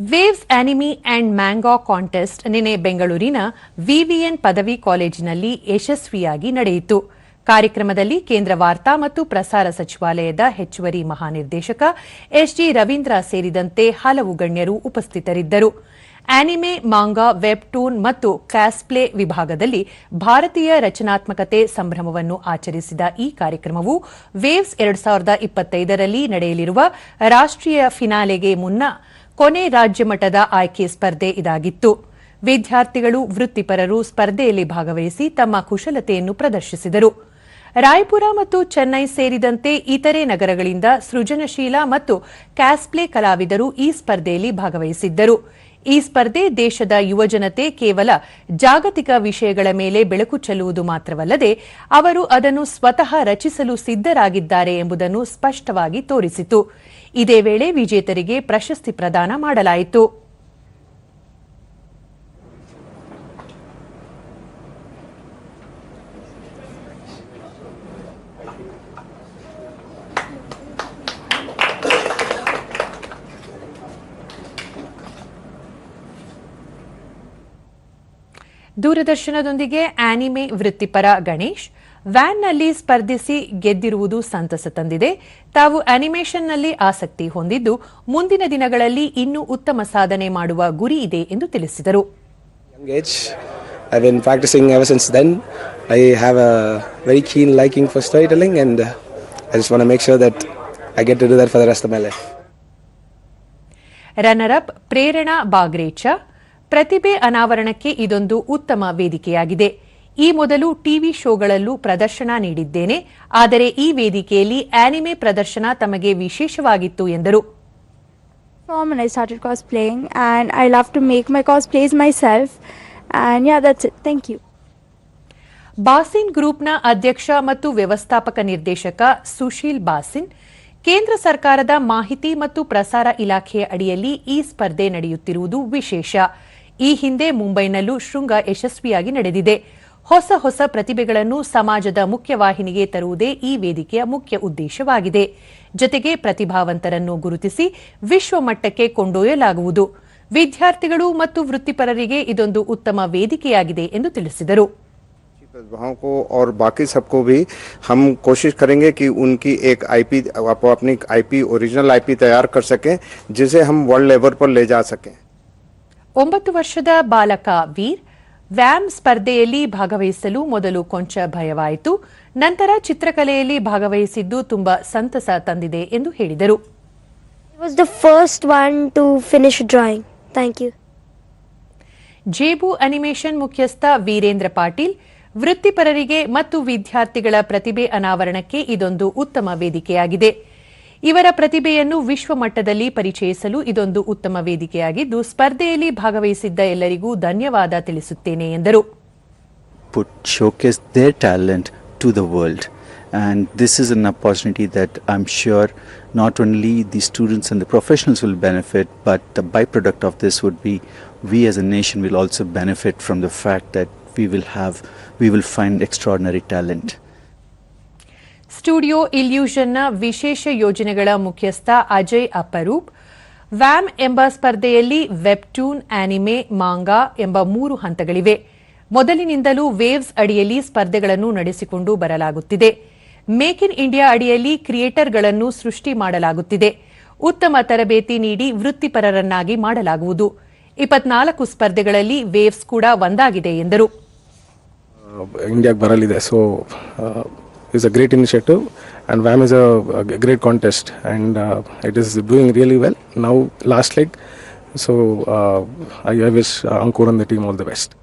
Waves anime and mango contest ನಿನ್ನೆ ಬೆಂಗಳೂರಿನ ವಿವಿಎನ್ ಪದವಿ ಕಾಲೇಜಿನಲ್ಲಿ ಯಶಸ್ವಿಯಾಗಿ ನಡೆಯಿತು. ಕಾರ್ಯಕ್ರಮದಲ್ಲಿ ಕೇಂದ್ರ ವಾರ್ತಾ ಮತ್ತು ಪ್ರಸಾರ ಸಚಿವಾಲಯದ ಹೆಚ್ಚುವರಿ ಮಹಾನಿರ್ದೇಶಕ ಎಸ್ಜಿ ರವೀಂದ್ರ ಸೇರಿದಂತೆ ಹಲವು ಗಣ್ಯರು ಉಪಸ್ಥಿತರಿದ್ದರು. ಆನಿಮೆ ಮಾಂಗಾ ವೆಬ್ಟೂನ್ ಮತ್ತು ಕ್ಯಾಸ್ಪ್ಲೇ ವಿಭಾಗದಲ್ಲಿ ಭಾರತೀಯ ರಚನಾತ್ಮಕತೆ ಸಂಭ್ರಮವನ್ನು ಆಚರಿಸಿದ ಈ ಕಾರ್ಯಕ್ರಮವು ವೇವ್ಸ್ ಎರಡು ಸಾವಿರದ ಇಪ್ಪತ್ತೈದರಲ್ಲಿ ನಡೆಯಲಿರುವ ರಾಷ್ಟೀಯ ಫಿನಾಲೆಗೆ ಮುನ್ನ ಕೊನೆ ರಾಜ್ಯ ಮಟ್ಟದ ಆಯ್ಕೆ ಸ್ಪರ್ಧೆ ಇದಾಗಿತ್ತು. ವಿದ್ಯಾರ್ಥಿಗಳು, ವೃತ್ತಿಪರರು ಸ್ಪರ್ಧೆಯಲ್ಲಿ ಭಾಗವಹಿಸಿ ತಮ್ಮ ಕುಶಲತೆಯನ್ನು ಪ್ರದರ್ಶಿಸಿದರು. ರಾಯಪುರ ಮತ್ತು ಚೆನ್ನೈ ಸೇರಿದಂತೆ ಇತರೆ ನಗರಗಳಿಂದ ಸೃಜನಶೀಲ ಮತ್ತು ಕ್ಯಾಸ್ಪ್ಲೇ ಕಲಾವಿದರು ಈ ಸ್ಪರ್ಧೆಯಲ್ಲಿ ಭಾಗವಹಿಸಿದ್ದರು. ಈ ಸ್ಪರ್ಧೆ ದೇಶದ ಯುವಜನತೆ ಕೇವಲ ಜಾಗತಿಕ ವಿಷಯಗಳ ಮೇಲೆ ಬೆಳಕು ಚೆಲ್ಲುವುದು ಮಾತ್ರವಲ್ಲದೆ ಅವರು ಅದನ್ನು ಸ್ವತಃ ರಚಿಸಲು ಸಿದ್ದರಾಗಿದ್ದಾರೆ ಎಂಬುದನ್ನು ಸ್ಪಷ್ಟವಾಗಿ ತೋರಿಸಿತು. ಇದೇ ವೇಳೆ ವಿಜೇತರಿಗೆ ಪ್ರಶಸ್ತಿ ಪ್ರದಾನ ಮಾಡಲಾಯಿತು. ದೂರದರ್ಶನದೊಂದಿಗೆ ಆನಿಮೆ ವೃತ್ತಿಪರ ಗಣೇಶ್ ವ್ಯಾನ್ನಲ್ಲಿ ಸ್ಪರ್ಧಿಸಿ ಗೆದ್ದಿರುವುದು ಸಂತಸ ತಂದಿದೆ. ತಾವು ಆನಿಮೇಷನ್ನಲ್ಲಿ ಆಸಕ್ತಿ ಹೊಂದಿದ್ದು ಮುಂದಿನ ದಿನಗಳಲ್ಲಿ ಇನ್ನೂ ಉತ್ತಮ ಸಾಧನೆ ಮಾಡುವ ಗುರಿ ಇದೆ ಎಂದು ತಿಳಿಸಿದರು. ರನ್ನರ್ ಅಪ್ ಪ್ರೇರಣಾ ಬಾಗ್ರೇಚ ಪ್ರತಿಭೆ ಅನಾವರಣಕ್ಕೆ ಇದೊಂದು ಉತ್ತಮ ವೇದಿಕೆಯಾಗಿದೆ. ಈ ಮೊದಲು ಟಿವಿ ಶೋಗಳಲ್ಲೂ ಪ್ರದರ್ಶನ ನೀಡಿದ್ದೇನೆ. ಆದರೆ ಈ ವೇದಿಕೆಯಲ್ಲಿ ಆನಿಮೆ ಪ್ರದರ್ಶನ ತಮಗೆ ವಿಶೇಷವಾಗಿತ್ತು ಎಂದರು. From and I started cosplaying and I love to make my cosplays myself. And yeah that's it. Thank you. ಬಾಸಿನ್ ಗ್ರೂಪ್ನ ಅಧ್ಯಕ್ಷ ಮತ್ತು ವ್ಯವಸ್ಥಾಪಕ ನಿರ್ದೇಶಕ ಸುಶೀಲ್ ಬಾಸಿನ್ ಕೇಂದ್ರ ಸರ್ಕಾರದ ಮಾಹಿತಿ ಮತ್ತು ಪ್ರಸಾರ ಇಲಾಖೆಯ ಅಡಿಯಲ್ಲಿ ಈ ಸ್ಪರ್ಧೆ ನಡೆಯುತ್ತಿರುವುದು ವಿಶೇಷ. ಈ ಹಿಂದೆ ಮುಂಬೈನಲ್ಲೂ ಶೃಂಗ ಯಶಸ್ವಿಯಾಗಿ ನಡೆದಿದೆ ಹೊಸ ಹೊಸ ಪ್ರತಿಭೆಗಳನ್ನು ಸಮಾಜದ ಮುಖ್ಯವಾಹಿನಿಗೆ ತರುವುದೇ ಈ ವೇದಿಕೆಯ ಮುಖ್ಯ ಉದ್ದೇಶವಾಗಿದೆ ಜತೆಗೆ ಪ್ರತಿಭಾವಂತರನ್ನು ಗುರುತಿಸಿ ವಿಶ್ವಮಟ್ಟಕ್ಕೆ ಕೊಂಡೊಯ್ಯಲಾಗುವುದು ವಿದ್ಯಾರ್ಥಿಗಳು ಮತ್ತು ವೃತ್ತಿಪರರಿಗೆ ಇದೊಂದು ಉತ್ತಮ ವೇದಿಕೆಯಾಗಿದೆ ಎಂದು ತಿಳಿಸಿದರು प्रतिभाओं को और बाकी सबको भी हम कोशिश करेंगे कि उनकी एक आईपी आप अपनी आईपी ओरिजिनल आईपी तैयार कर सकें जिसे हम वर्ल्ड लेवल पर ले जा सकें ಒಂಬತ್ತು ವರ್ಷದ ಬಾಲಕ ವೀರ್ ವ್ಯಾಮ್ ಸ್ಪರ್ಧೆಯಲ್ಲಿ ಭಾಗವಹಿಸಲು ಮೊದಲು ಕೊಂಚ ಭಯವಾಯಿತು ನಂತರ ಚಿತ್ರಕಲೆಯಲ್ಲಿ ಭಾಗವಹಿಸಿದ್ದು ತುಂಬಾ ಸಂತಸ ತಂದಿದೆ ಎಂದು ಹೇಳಿದರು. ಜೇಬು ಅನಿಮೇಷನ್ ಮುಖ್ಯಸ್ಥ ವೀರೇಂದ್ರ ಪಾಟೀಲ್ ವೃತ್ತಿಪರರಿಗೆ ಮತ್ತು ವಿದ್ಯಾರ್ಥಿಗಳ ಪ್ರತಿಭೆ ಅನಾವರಣಕ್ಕೆ ಇದೊಂದು ಉತ್ತಮ ವೇದಿಕೆಯಾಗಿದೆ. ಇವರ ಪ್ರತಿಭೆಯನ್ನು ವಿಶ್ವಮಟ್ಟದಲ್ಲಿ ಪರಿಚಯಿಸಲು ಇದೊಂದು ಉತ್ತಮ ವೇದಿಕೆಯಾಗಿದ್ದು ಸ್ಪರ್ಧೆಯಲ್ಲಿ ಭಾಗವಹಿಸಿದ್ದ ಎಲ್ಲರಿಗೂ ಧನ್ಯವಾದ ತಿಳಿಸುತ್ತೇನೆ ಎಂದರು and this is an opportunity that i'm sure not only the students and the professionals will benefit but the byproduct of this would be we as a nation will also benefit from the fact that we will have we will find extraordinary talent studio ಇಲ್ಯೂಷನ್ನ ವಿಶೇಷ ಯೋಜನೆಗಳ ಮುಖ್ಯಸ್ಥ Ajay ಅಪರೂಪ್, VAM ಎಂಬ ಸ್ಪರ್ಧೆಯಲ್ಲಿ webtoon, anime, manga ಎಂಬ ಮೂರು ಹಂತಗಳಿವೆ. ಮೊದಲಿನಿಂದಲೂ waves ಅಡಿಯಲ್ಲಿ ಸ್ಪರ್ಧೆಗಳನ್ನು ನಡೆಸಿಕೊಂಡು ಬರಲಾಗುತ್ತಿದೆ. ಮೇಕ್ ಇನ್ ಇಂಡಿಯಾ ಅಡಿಯಲ್ಲಿ ಕ್ರಿಯೇಟರ್ಗಳನ್ನು ಸೃಷ್ಟಿ ಮಾಡಲಾಗುತ್ತಿದೆ. ಉತ್ತಮ ತರಬೇತಿ ನೀಡಿ ವೃತ್ತಿಪರರನ್ನಾಗಿ ಮಾಡಲಾಗುವುದು. ಇಪ್ಪತ್ನಾಲ್ಕು ಸ್ಪರ್ಧೆಗಳಲ್ಲಿ ವೇವ್ಸ್ ಕೂಡ ಒಂದಾಗಿದೆ ಎಂದರು. is a great initiative and VAM is a, a great contest and uh, it is doing really well. Now, last leg. So, uh, I, I wish uh, Ankur and the team all the best.